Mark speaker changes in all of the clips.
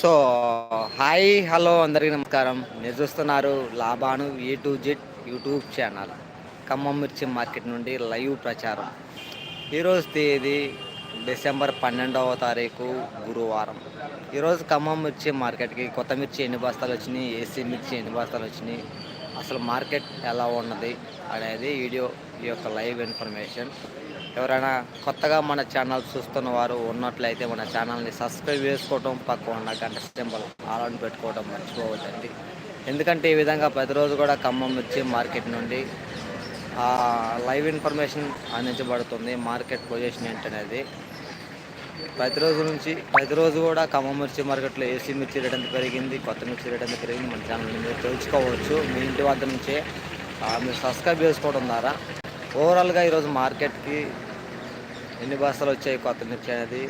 Speaker 1: So hi hello అందరికీ నమస్కారం. మీరు చూస్తున్నారు Laban A to Z YouTube channel. Khammam మిర్చి మార్కెట్ నుండి లైవ్ ప్రచారం. ఈరోజు తేదీ డిసెంబర్ పన్నెండవ తారీఖు గురువారం. ఈరోజు ఖమ్మం మిర్చి మార్కెట్కి కొత్త మిర్చి ఎన్ని బస్తాలు వచ్చినాయి ఏసీ మిర్చి ఎన్ని బస్తాలు వచ్చినాయి అసలు మార్కెట్ ఎలా ఉన్నది అనేది వీడియో ఈ యొక్క లైవ్ ఇన్ఫర్మేషన్. ఎవరైనా కొత్తగా మన ఛానల్ చూస్తున్న వారు ఉన్నట్లయితే మన ఛానల్ని సబ్స్క్రైబ్ చేసుకోవటం పక్క ఉన్న గంట సింబల్ ఆన్ పెట్టుకోవడం మర్చిపోవద్దండి. ఎందుకంటే ఈ విధంగా ప్రతిరోజు కూడా ఖమ్మం వచ్చి మార్కెట్ నుండి లైవ్ ఇన్ఫర్మేషన్ అందించబడుతుంది మార్కెట్ పొజిషన్ ఏంటనేది. ప్రతిరోజు నుంచి ప్రతిరోజు కూడా ఖమ్మం మిర్చి మార్కెట్లో ఏసీ మిర్చి రేట్ ఎంత పెరిగింది కొత్త మిర్చి రేట్ ఎంత పెరిగింది మన ఛానల్ మీరు తెలుసుకోవచ్చు. మీ ఇంటి వద్ద నుంచే మీరు సబ్స్క్రైబ్ చేసుకోవడం ద్వారా ఓవరాల్గా ఈరోజు మార్కెట్కి ఎన్ని బస్తాలు వచ్చాయి కొత్త మిర్చి అనేది?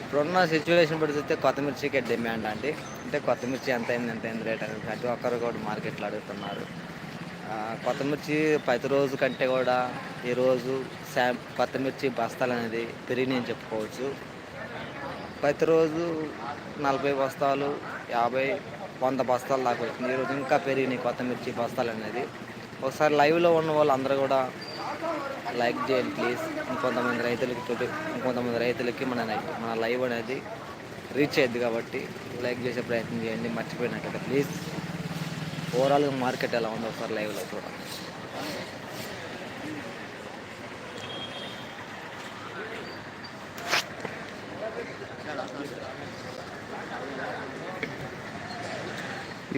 Speaker 1: ఇప్పుడున్న సిచ్యువేషన్ బట్టి చూస్తే కొత్త మిర్చికి డిమాండ్ అండి. అంటే కొత్త మిర్చి ఎంత అయింది ఎంత అయింది రేట్ అనేది ప్రతి ఒక్కరు కూడా మార్కెట్లో అడుగుతున్నారు. కొత్త మిర్చి ప్రతిరోజు కంటే కూడా ఈరోజు శా కొత్త మిర్చి బస్తాలు అనేది పెరిగినాయని చెప్పుకోవచ్చు. ప్రతిరోజు నలభై బస్తాలు యాభై వంద బస్తాలు దాకా వచ్చింది. ఈరోజు ఇంకా పెరిగినాయి కొత్త మిర్చి బస్తాలు అనేది. ఒకసారి లైవ్లో ఉన్న వాళ్ళు అందరూ కూడా లైక్ చేయండి ప్లీజ్. ఇంకొంతమంది రైతులకి తోటి ఇంకొంతమంది రైతులకి మన మన లైవ్ అనేది రీచ్ అయ్యింది కాబట్టి లైక్ చేసే ప్రయత్నం చేయండి మర్చిపోయినట్టు ప్లీజ్. ఓవరాల్గా మార్కెట్ ఎలా ఉందో ఒకసారి లైవ్లో చూడండి.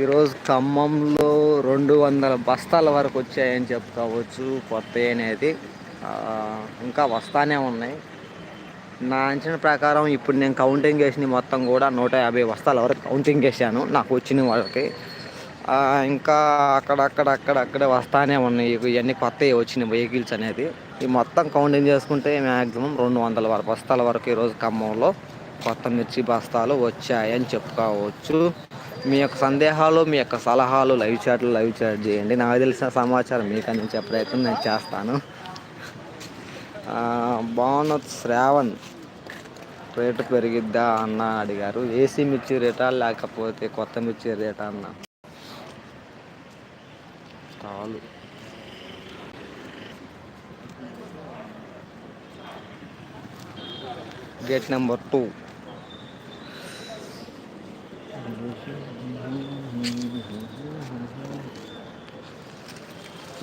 Speaker 1: ఈరోజు ఖమ్మంలో రెండు వందల బస్తాల వరకు వచ్చాయని చెప్పుకోవచ్చు కొత్త అనేది. ఇంకా వస్తానే ఉన్నాయి. నా అంచనా ప్రకారం ఇప్పుడు నేను కౌంటింగ్ చేసిన మొత్తం కూడా నూట యాభై వస్తాల వరకు కౌంటింగ్ చేశాను నాకు వచ్చిన వాళ్ళకి. ఇంకా అక్కడక్కడ అక్కడక్కడ వస్తానే ఉన్నాయి. ఇవన్నీ కొత్తవి వచ్చిన వెహికల్స్ అనేది. ఈ మొత్తం కౌంటింగ్ చేసుకుంటే మ్యాక్సిమం రెండు వందల వరకు బస్తాల వరకు ఈరోజు ఖమ్మంలో కొత్త మిర్చి బస్తాలు వచ్చాయని చెప్పుకోవచ్చు. మీ యొక్క సందేహాలు మీ యొక్క సలహాలు లైవ్ చాట్లు లైవ్ చాట్ చేయండి. నాకు తెలిసిన సమాచారం మీకు అందించే ప్రయత్నం నేను చేస్తాను. బాగున్నది శ్రావణ్ రేటు పెరిగిద్దా అన్న అడిగారు. ఏసీ మిర్చి రేటా లేకపోతే కొత్త మిర్చి రేటా అన్న? చాలు గేట్ నెంబర్ టూ.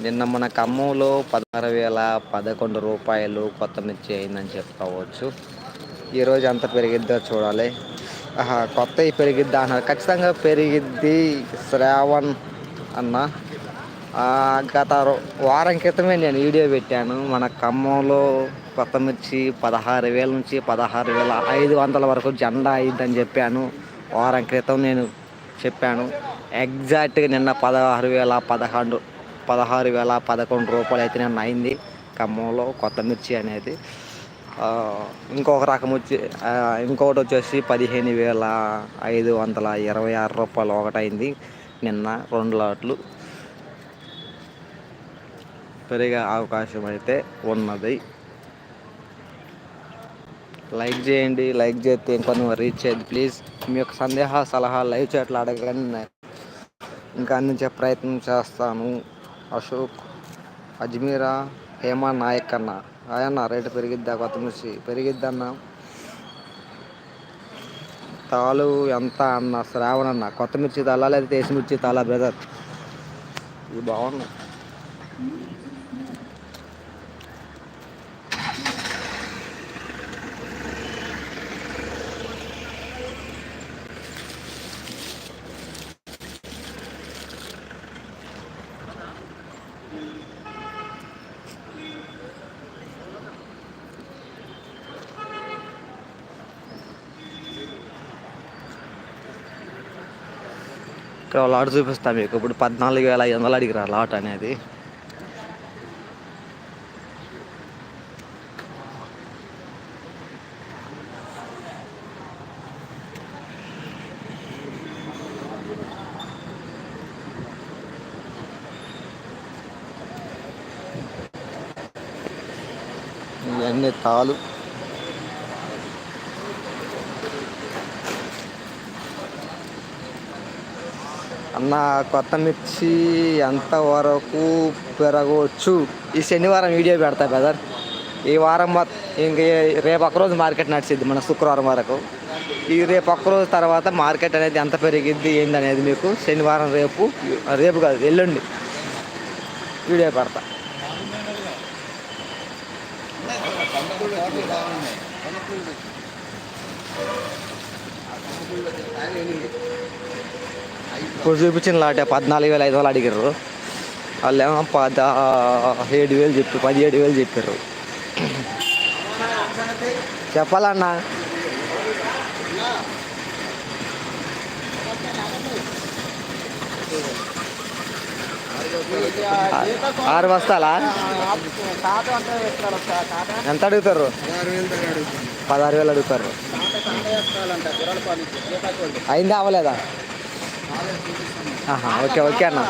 Speaker 1: నిన్న మన ఖమ్మంలో పదహారు వేల పదకొండు రూపాయలు కొత్త మిర్చి అయిందని చెప్పుకోవచ్చు. ఈరోజు ఎంత పెరిగిద్దో చూడాలి. కొత్త పెరిగిద్దా అన్నారు. ఖచ్చితంగా పెరిగిద్ది శ్రావణ్ అన్న. గత వారం క్రితమే నేను వీడియో పెట్టాను. మన ఖమ్మంలో కొత్త మిర్చి పదహారు వేల నుంచి పదహారు వేల ఐదు వందల వరకు జెండా అయిందని చెప్పాను. వారం క్రితం నేను చెప్పాను. ఎగ్జాక్ట్గా నిన్న పదహారు వేల పదకొండు పదహారు వేల పదకొండు రూపాయలు అయితే నేను అయింది. ఖమ్మంలో కొత్త మిర్చి అనేది. ఇంకొక రకం వచ్చి ఇంకొకటి వచ్చేసి పదిహేను వేల ఐదు వందల ఇరవై ఆరు రూపాయలు ఒకటైంది నిన్న రెండు లాట్లు పెరిగే అవకాశం అయితే ఉన్నది. లైక్ చేయండి లైక్ చేస్తే ఇంకొంచెం రీచ్ అయ్యింది. ప్లీజ్ మీ యొక్క సందేహ సలహా లైవ్ చాట్లు అడగండి. ఇంకా అందించే ప్రయత్నం చేస్తాను. అశోక్ అజ్మీరా హేమా నాయక్ అన్న అన్న రేటు పెరిగిద్దా కొత్త మిర్చి? పెరిగిద్దన్న. తాలు ఎంత అన్న? శ్రావణ అన్న కొత్త మిర్చి తాలా లేదా దేశ మిర్చి తాలా బ్రదర్? ఇది బాగున్నాయి ఇక్కడ లాట్ చూపిస్తాను మీకు. ఇప్పుడు పద్నాలుగు వేల ఐదు వందలు అడిగిరా లాట్ అనేది. ఇవన్నీ తాలు. అన్న కొత్త మిర్చి ఎంత వరకు పెరగవచ్చు? ఈ శనివారం వీడియో పెడతా బ్రదర్. ఈ వారం ఇంక రేపు ఒక్కరోజు మార్కెట్ నడిచిద్ది మన శుక్రవారం వరకు. ఈ రేపు ఒక్కరోజు తర్వాత మార్కెట్ అనేది ఎంత పెరిగిద్ది ఏంది అనేది మీకు శనివారం రేపు రేపు కాదు ఎల్లుండి వీడియో పెడతా. ఇప్పుడు చూపించిన లాట పద్నాలుగు వేల ఐదు వందలు అడిగారు వాళ్ళు ఏమో పద ఏడు వేలు చెప్పి పదిహేడు వేలు చెప్పారు చెప్పాలన్నా. ఆరు బస్తాలా? ఎంత అడుగుతారు? పదహారు వేలు అడుగుతారు. అయిందా అవ్వలేదా? ఆహా, ఓకే ఓకే అన్న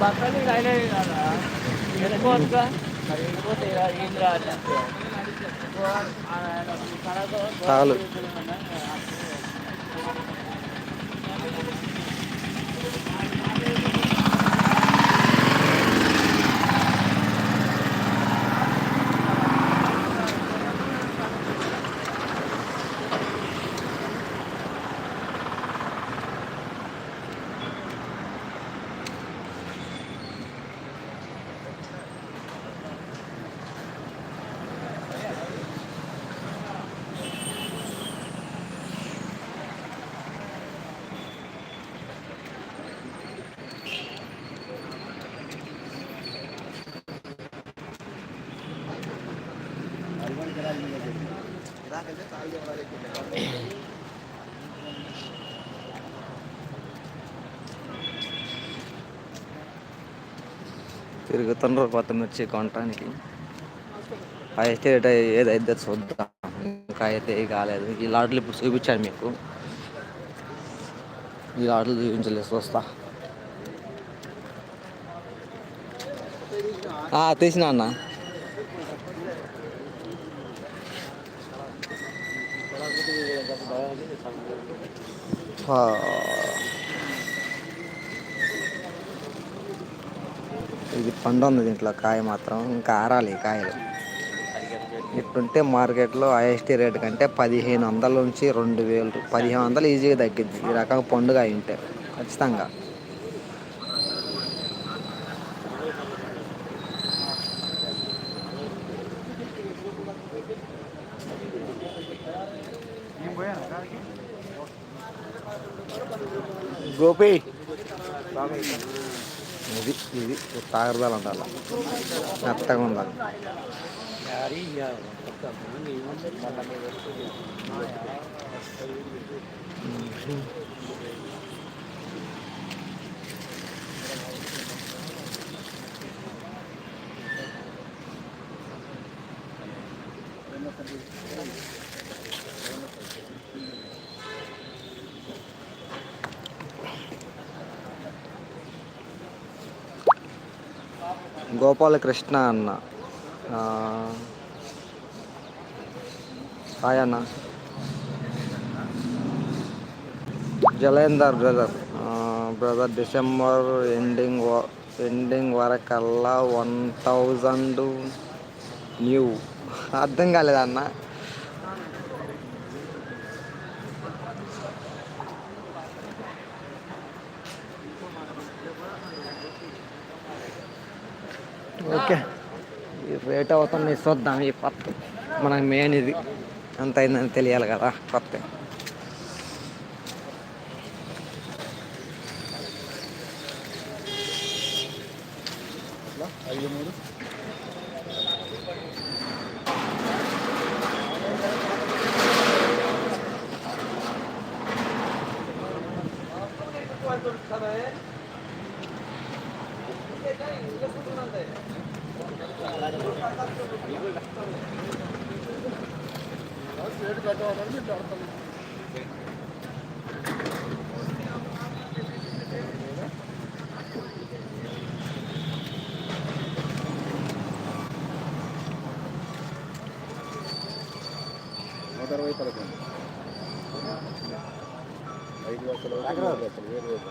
Speaker 2: బట్టలు అయినవి కదా వెళ్ళిపోతుగా వెళ్ళిపోతే ఏం రాదు
Speaker 1: చాలు తిరుగుతుండ్రు కొత్త మిర్చి కొనటానికి. అయితే ఏదైతే చూద్దాం. ఇంకా అయితే కాలేదు. ఈ లాట్లు ఇప్పుడు చూపించాను మీకు. ఈ లాట్లు చూపించలేదు చూస్తా. తీసిన అన్న. ఇది పండు ఉంది దీంట్లో కాయ మాత్రం ఇంకా ఆరాలి కాయలు. ఇట్టుంటే మార్కెట్లో ఐఎస్టీ రేట్ కంటే పదిహేను వందల నుంచి రెండు వేలు పదిహేను వందలు ఈజీగా తగ్గిద్ది. ఈ రకం పండుగ అయి ఉంటే ఖచ్చితంగా. గోపి. ఇది ఇది తాగరదాలు అంటారు. మెత్తగా ఉండాలి. గోపాలకృష్ణ అన్న. ఆయన Jalender brother. Brother December ending ending వరకల్లా వన్ థౌజండ్ న్యూ. అర్థం కాలేదన్న ఓకే. రేట్ అవుతుంది చూద్దాం ఈ కొత్త. మనకు మెయిన్ ఇది. ఎంత అయిందని తెలియాలి కదా కొత్త. Thank you.
Speaker 3: నూట అరవై పదకొండు. ఐదు లక్షలు మూడు లక్షలు వేరు వేరు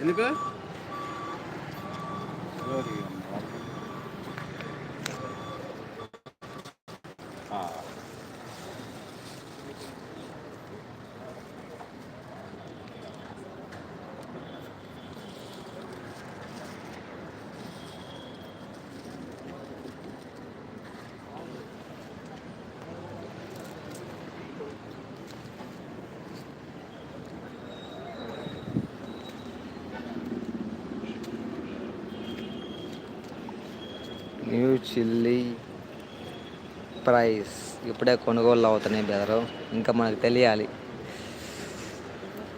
Speaker 2: ఎందుకు?
Speaker 1: Chilli price. ఇప్పుడే కొనుగోలు అవుతున్నాయి బెదరు ఇంకా మనకు తెలియాలి.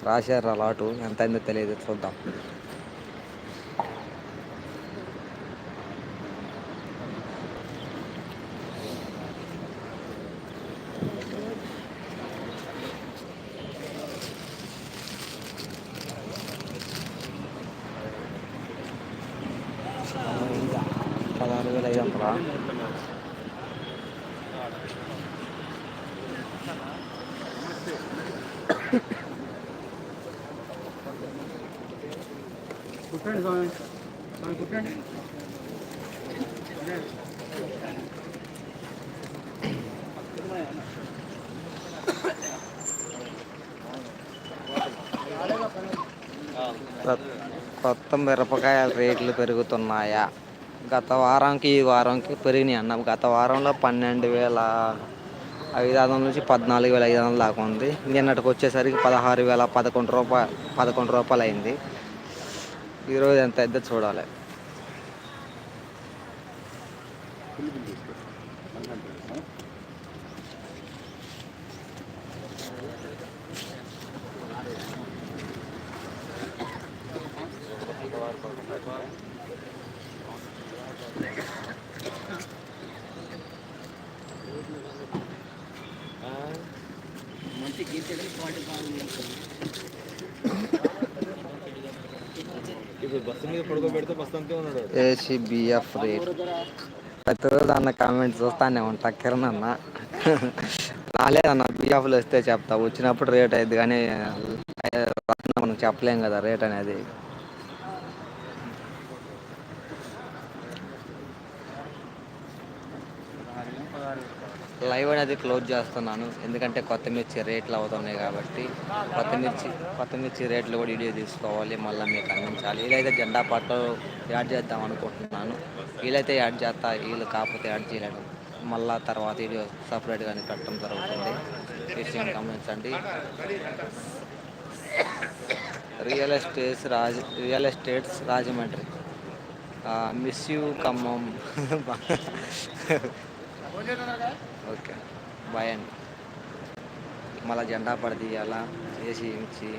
Speaker 1: రాశారు అలాటు ఎంత అయిందో తెలియదు. చూద్దాం. పదహారు వేల ఐదు వందలా?
Speaker 2: కుట్టండి స్వామి. కుట్టండి.
Speaker 1: రేట్లు పెరుగుతున్నాయా? గత వారంకి ఈ వారంకి పెరిగినాయి అన్న. గత వారంలో పన్నెండు వేల ఐదు వందల నుంచి పద్నాలుగు వేల ఐదు వందల దాకా ఉంది. నిన్నటికి వచ్చేసరికి పదహారు వేల పదకొండు రూపాయలు పదకొండు రూపాయలు అయింది ఈరోజు ఎంత అయితే చూడాలి.
Speaker 3: ఇప్పుడు బస్సు
Speaker 1: ఏసీబీఎఫ్ రేట్. ప్రతిరోజు అన్న కామెంట్ చూస్తానే ఉంటా కిరణ్ అన్న రాలేదన్న బిఎఫ్లు వస్తే చెప్తా. వచ్చినప్పుడు రేట్ అయింది కానీ మనం చెప్పలేం కదా రేట్ అనేది. లైవ్ అనేది క్లోజ్ చేస్తున్నాను. ఎందుకంటే కొత్త మిర్చి రేట్లు అవుతున్నాయి కాబట్టి కొత్త మిర్చి కొత్త మిర్చి రేట్లు కూడా వీడియో తీసుకోవాలి మళ్ళీ మీకు అందించాలి. వీలైతే జెండా పాటలు యాడ్ చేద్దాం అనుకుంటున్నాను. వీలైతే యాడ్ చేస్తా వీళ్ళు కాకపోతే యాడ్ చేయలేదు మళ్ళా తర్వాత వీడియో సపరేట్గా పెట్టడం జరుగుతుంది. విషయం గమనించండి. Real estates Raja real estates Rajahmundry. Miss you Khammam. Okay. Bye అండి. మళ్ళీ జెండా పడ అలా చేసి ఇచ్చి.